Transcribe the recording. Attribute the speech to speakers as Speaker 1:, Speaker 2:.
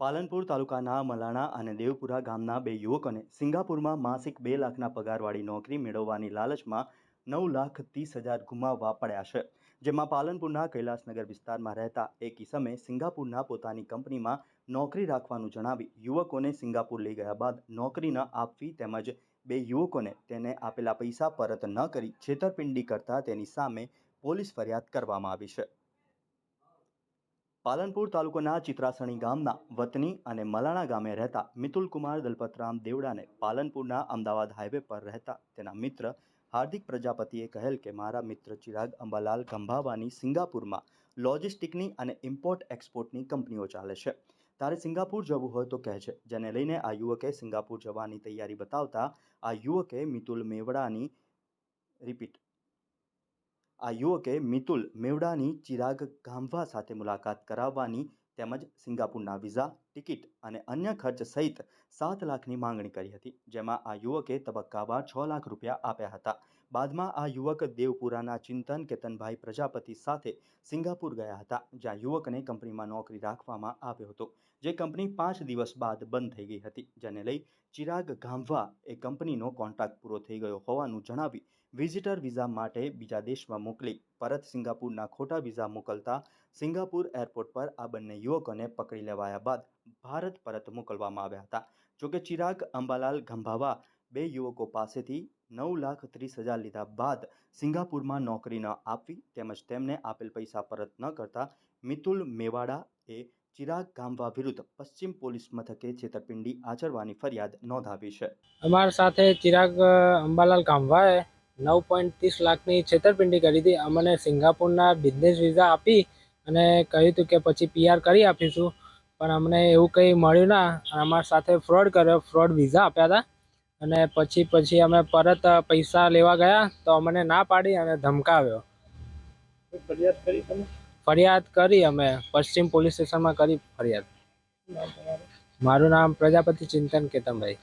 Speaker 1: પાલનપુર તાલુકાના મલાણા અને દેવપુરા ગામના બે યુવકોને સિંગાપુરમાં માસિક બે લાખના પગારવાળી નોકરી મેળવવાની લાલચમાં નવ લાખ ત્રીસ હજાર ગુમાવવા પડ્યા છે. જેમાં પાલનપુરના કૈલાસનગર વિસ્તારમાં રહેતા એક ઇસમે સિંગાપુરના પોતાની કંપનીમાં નોકરી રાખવાનું જણાવી યુવકોને સિંગાપુર લઈ ગયા બાદ નોકરી ન આપવી તેમજ બે યુવકોને તેને આપેલા પૈસા પરત ન કરી છેતરપિંડી કરતા તેની સામે પોલીસ ફરિયાદ કરવામાં આવી છે. પાલનપુર તાલુકાના ચિત્રાસણી ગામના વતની અને મલાણા ગામે રહેતા મિતુલકુમાર દલપતરામ દેવડાને પાલનપુરના અમદાવાદ હાઈવે પર રહેતા તેના મિત્ર હાર્દિક પ્રજાપતિએ કહેલ કે, મારા મિત્ર ચિરાગ અંબાલાલ ગંભાવાની સિંગાપુરમાં લોજિસ્ટિકની અને ઇમ્પોર્ટ એક્સપોર્ટની કંપનીઓ ચાલે છે. તારે સિંગાપુર જવું હોય તો કહે છે જેને લઈને આ યુવકે સિંગાપુર જવાની તૈયારી બતાવતા આ યુવકે મિતુલ મેવડાની રિપીટ આ યુવકે મિતુલ મેવડાની ચિરાગ ગામવા સાથે મુલાકાત કરાવવાની તેમજ સિંગાપુરના વિઝા, ટિકિટ અને અન્ય ખર્ચ સહિત સાત લાખની માંગણી કરી હતી, જેમાં આ યુવકે તબક્કાવાર છ લાખ રૂપિયા આપ્યા હતા. બાદમાં આ યુવક દેવપુરાના ચિંતન કેતનભાઈ પ્રજાપતિ સાથે સિંગાપુર ગયા હતા, જ્યાં યુવકને કંપનીમાં નોકરી રાખવામાં આવ્યો હતો, જે કંપની પાંચ દિવસ બાદ બંધ થઈ ગઈ હતી, જેને લઈ ચિરાગ ગામવા એ કંપનીનો કોન્ટ્રાક્ટ પૂરો થઈ ગયો હોવાનું જણાવી વિઝિટર વિઝા માટે બીજા દેશમાં મોકલી પરત સિંગાપુરના ખોટા વિઝા મોકલતા સિંગાપુર એરપોર્ટ પર આ બંને યુવકોને પકડી લેવાયા બાદ ભારત પરત મોકલવામાં આવ્યા હતા. જોકે ચિરાગ અંબાલાલ ગંભાવા બે યુવકો પાસેથી નવ લાખ ત્રીસ હજાર લીધા બાદ સિંગાપુરમાં નોકરી ન આપવી તેમજ તેમને આપેલ પૈસા પરત ન કરતા મિતુલ મેવાડા એ ચિરાગ ગામવા વિરુદ્ધ પશ્ચિમ પોલીસ મથકે છેતરપિંડી આચરવાની ફરિયાદ નોંધાવી છે.
Speaker 2: અમારા સાથે ચિરાગ અંબાલાલ ગામવાએ નવ પોઈન્ટ ત્રીસ લાખની છેતરપિંડી કરી હતી. અમને સિંગાપુરના બિઝનેસ વિઝા આપી અને કહ્યું હતું કે પછી પીઆર કરી આપીશું. પણ અમને એવું કંઈ મળ્યું ના. અમારા સાથે ફ્રોડ કર્યો. ફ્રોડ વિઝા આપ્યા હતા. અને પછી પછી અમે પરત પૈસા લેવા ગયા તો અમને ના પાડી અને ધમકાવ્યો.
Speaker 3: ફરિયાદ કરી તમે?
Speaker 2: ફરિયાદ કરી અમે. પશ્ચિમ પોલીસ સ્ટેશનમાં કરી ફરિયાદ. મારું નામ પ્રજાપતિ ચિંતન કેતનભાઈ.